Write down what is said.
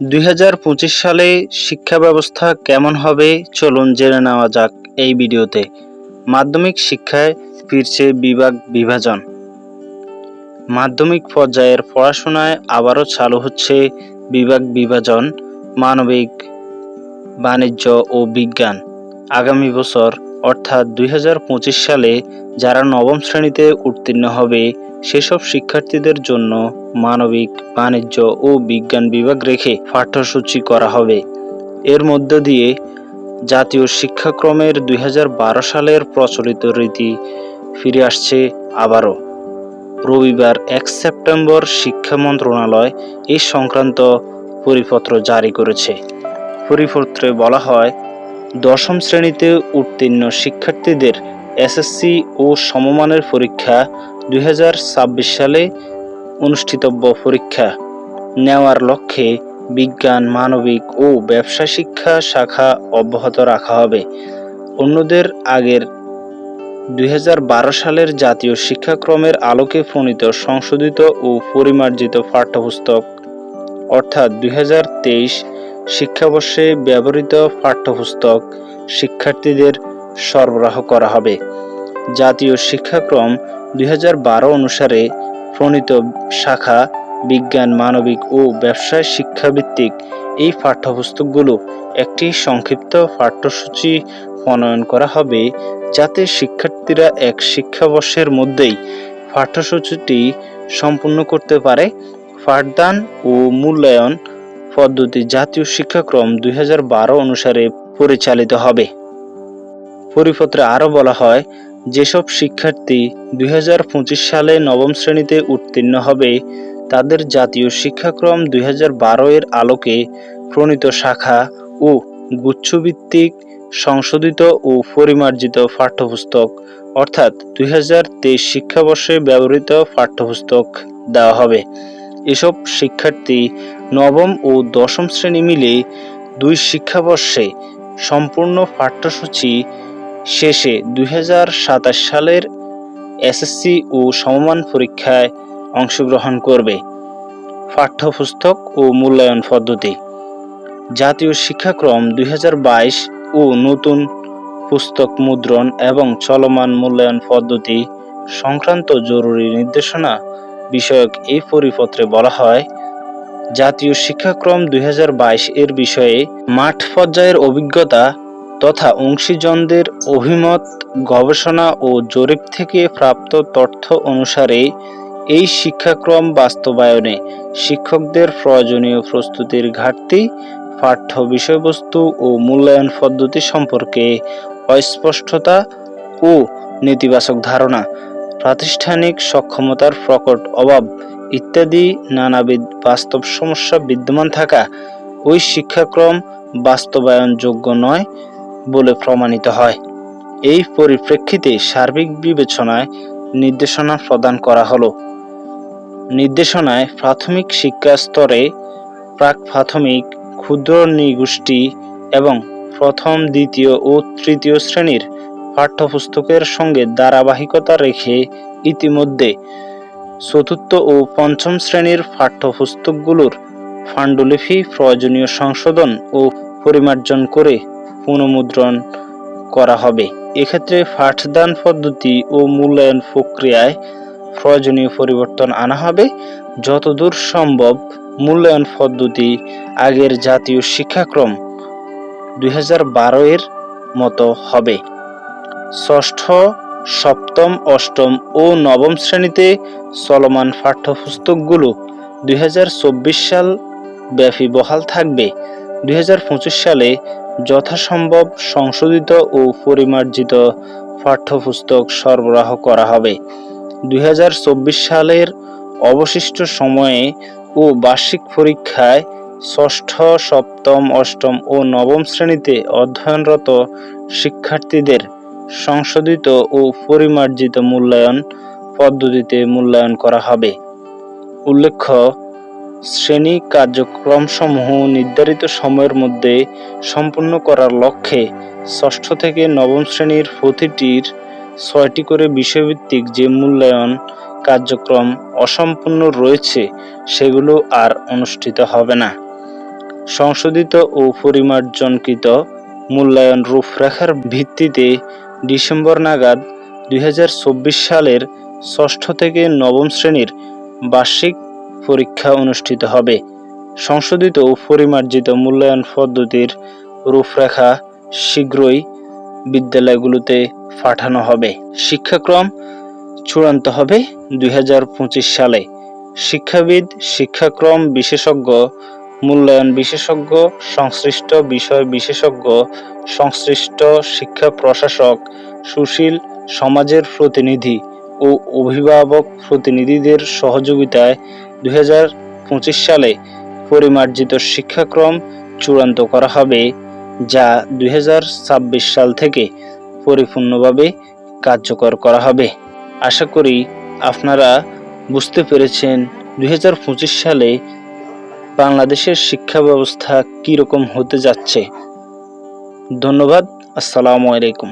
দুই হাজার পঁচিশ সালে শিক্ষা ব্যবস্থা কেমন হবে চলুন জেনে নেওয়া যাক এই ভিডিওতে। মাধ্যমিক শিক্ষায় ফিরছে বিভাগ বিভাজন। মাধ্যমিক পর্যায়ের পড়াশোনায় আবারও চালু হচ্ছে বিভাগ বিভাজন, মানবিক, বাণিজ্য ও বিজ্ঞান। আগামী বছর অর্থাৎ দুই হাজার পঁচিশ সালে যারা নবম শ্রেণীতে উত্তীর্ণ হবে সেসব শিক্ষার্থীদের জন্য মানবিক, বাণিজ্য ও বিজ্ঞান বিভাগ রেখে পাঠ্যসূচি করা হবে। এর মধ্য দিয়ে জাতীয় শিক্ষাক্রমের দুই হাজার বারো সালের প্রচলিত রীতি ফিরে আসছে আবারও। রবিবার এক সেপ্টেম্বর শিক্ষা মন্ত্রণালয় এই সংক্রান্ত পরিপত্র জারি করেছে। পরিপত্রে বলা হয়, দশম শ্রেণীতে উত্তীর্ণ শিক্ষার্থীদের এসএসসি ও সমমানের পরীক্ষা দুই হাজার ছাব্বিশ সালে অনুষ্ঠিতব্য পরীক্ষা নেওয়ার লক্ষ্যে বিজ্ঞান, মানবিক ও ব্যবসা শিক্ষা শাখা অব্যাহত রাখা হবে। অন্যদের আগের দুই হাজার বারো সালের জাতীয় শিক্ষাক্রমের আলোকে প্রণীত সংশোধিত ও পরিমার্জিত পাঠ্যপুস্তক, অর্থাৎ দুই হাজার তেইশ শিক্ষাবর্ষে ব্যবহৃত পাঠ্যপুস্তক শিক্ষার্থীদের সরবরাহ করা হবে। জাতীয় শিক্ষাক্রম দুই হাজার বারো অনুসারে প্রণীত শাখা বিজ্ঞান, মানবিক ও ব্যবসায় শিক্ষাভিত্তিক এই পাঠ্যপুস্তকগুলো একটি সংক্ষিপ্ত পাঠ্যসূচি প্রণয়ন করা হবে যাতে শিক্ষার্থীরা এক শিক্ষাবর্ষের মধ্যেই পাঠ্যসূচিটি সম্পূর্ণ করতে পারে। পাঠদান ও মূল্যায়ন পদ্ধতি জাতীয় শিক্ষাক্রম দুই হাজার বারো অনুসারে পরিচালিত হবে। পরিপত্রে আরও বলা হয় যেসব শিক্ষার্থী দুই হাজার পঁচিশ সালে নবম শ্রেণীতে উত্তীর্ণ হবে, তাদের জাতীয় শিক্ষাক্রম দুই হাজার বারো এর আলোকে প্রণীত শাখা ও গুচ্ছভিত্তিক সংশোধিত ও পরিমার্জিত পাঠ্যপুস্তক, অর্থাৎ দুই হাজার তেইশ শিক্ষাবর্ষে ব্যবহৃত পাঠ্যপুস্তক দেওয়া হবে। এসব শিক্ষার্থী নবম ও দশম শ্রেণি মিলে দুই শিক্ষাবর্ষে সম্পূর্ণ পাঠ্যসূচি শেষে দুই হাজার সাতাশ সালের এসএসসি ও সমমান পরীক্ষায় অংশগ্রহণ করবে। পাঠ্যপুস্তক ও মূল্যায়ন পদ্ধতি। জাতীয় শিক্ষাক্রম দুই হাজার বাইশ ও নতুন পুস্তক মুদ্রণ এবং চলমান মূল্যায়ন পদ্ধতি সংক্রান্ত জরুরি নির্দেশনা বিষয়ক এই পরিপত্রে বলা হয়, জাতীয় শিক্ষাক্রম দুই হাজার বাইশ এর বিষয়ে মাঠ পর্যায়ের অভিজ্ঞতা তথা অংশীজনদের অভিমত, গবেষণা ও জরিপ থেকে প্রাপ্ত তথ্য অনুসারে এই শিক্ষাক্রম বাস্তবায়নে শিক্ষকদের প্রয়োজনীয় প্রস্তুতির ঘাটতি, পাঠ্য বিষয়বস্তু ও মূল্যায়ন পদ্ধতি সম্পর্কে অস্পষ্টতা ও নেতিবাচক ধারণা, প্রাতিষ্ঠানিক সক্ষমতার প্রকট অভাব ইত্যাদি নানাবিধ বাস্তব সমস্যা বিদ্যমান থাকা ওই শিক্ষাক্রম বাস্তবায়নযোগ্য নয়। বলে প্রমাণিত হয়। এই পরিপ্রেক্ষিতে সার্বিক বিবেচনায় নির্দেশনা প্রদান করা হলো। নির্দেশনায় প্রাথমিক শিক্ষা স্তরে প্রাক প্রাথমিক, ক্ষুদ্র নৃগোষ্ঠী এবং প্রথম, দ্বিতীয় ও তৃতীয় শ্রেণির পাঠ্যপুস্তকের সঙ্গে ধারাবাহিকতা রেখে ইতিমধ্যে চতুর্থ ও পঞ্চম শ্রেণির পাঠ্যপুস্তকগুলোর পাণ্ডুলিপি প্রয়োজনীয় সংশোধন ও পরিমার্জন করে পুনঃমুদ্রণ করা হবে। এক্ষেত্রে পাঠদান পদ্ধতি ও মূল্যায়ন প্রক্রিয়ায় প্রয়োজনীয় পরিবর্তন আনা হবে। যতদূর সম্ভব মূল্যায়ন পদ্ধতি আগের জাতীয় শিক্ষাক্রম দুই এর মতো হবে। ষষ্ঠ, সপ্তম, অষ্টম ও নবম শ্রেণীতে চলমান পাঠ্যপুস্তকগুলো দুই হাজার চব্বিশ সাল ব্যাপী বহাল থাকবে। দুই হাজার পঁচিশ সালে যথাসম্ভব সংশোধিত ও পরিমার্জিত পাঠ্যপুস্তক সরবরাহ করা হবে। দুই হাজার চব্বিশ সালের অবশিষ্ট সময়ে ও বার্ষিক পরীক্ষায় ষষ্ঠ, সপ্তম, অষ্টম ও নবম শ্রেণীতে অধ্যয়নরত শিক্ষার্থীদের সংশোধিত ও পরিমার্জিত মূল্যায়ন পদ্ধতিতে মূল্যায়ন করা হবে। উল্লেখ্য শ্রেণি কার্যক্রমসমূহ নির্ধারিত সময়ের মধ্যে সম্পূর্ণ করার লক্ষ্যে ষষ্ঠ থেকে নবম শ্রেণির প্রতিটির ছয়টি করে বিষয়ভিত্তিক যে মূল্যায়ন কার্যক্রম অসম্পূর্ণ রয়েছে, সেগুলো আর অনুষ্ঠিত হবে না। সংশোধিত ও পরিমার্জনকৃত মূল্যায়ন রূপরেখার ভিত্তিতে ডিসেম্বর নাগাদ দুই হাজার চব্বিশ সালের ষষ্ঠ থেকে নবম শ্রেণির বার্ষিক পরীক্ষা অনুষ্ঠিত হবে। সংশোধিত ও পরিমার্জিত মূল্যায়ন পদ্ধতির রূপরেখা শীঘ্রই বিদ্যালয়গুলোতে পাঠানো হবে। শিক্ষাক্রম চূড়ান্ত হবে দুই হাজার পঁচিশ সালে। শিক্ষাবিদ, শিক্ষাক্রম বিশেষজ্ঞ, মূল্যায়ন বিশেষজ্ঞ, সংশ্লিষ্ট বিষয় বিশেষজ্ঞ, সংশ্লিষ্ট শিক্ষা প্রশাসক, সুশীল সমাজের প্রতিনিধি ও অভিভাবক প্রতিনিধিদের সহযোগিতায় দুই হাজার পঁচিশ সালে পরিমার্জিত শিক্ষাক্রম চূড়ান্ত করা হবে, যা দু হাজার ছাব্বিশ সাল থেকে পরিপূর্ণভাবে কার্যকর করা হবে। আশা করি আপনারা বুঝতে পেরেছেন দু হাজার পঁচিশ সালে বাংলাদেশের শিক্ষা ব্যবস্থা কীরকম হতে যাচ্ছে। ধন্যবাদ, আসসালামু আলাইকুম।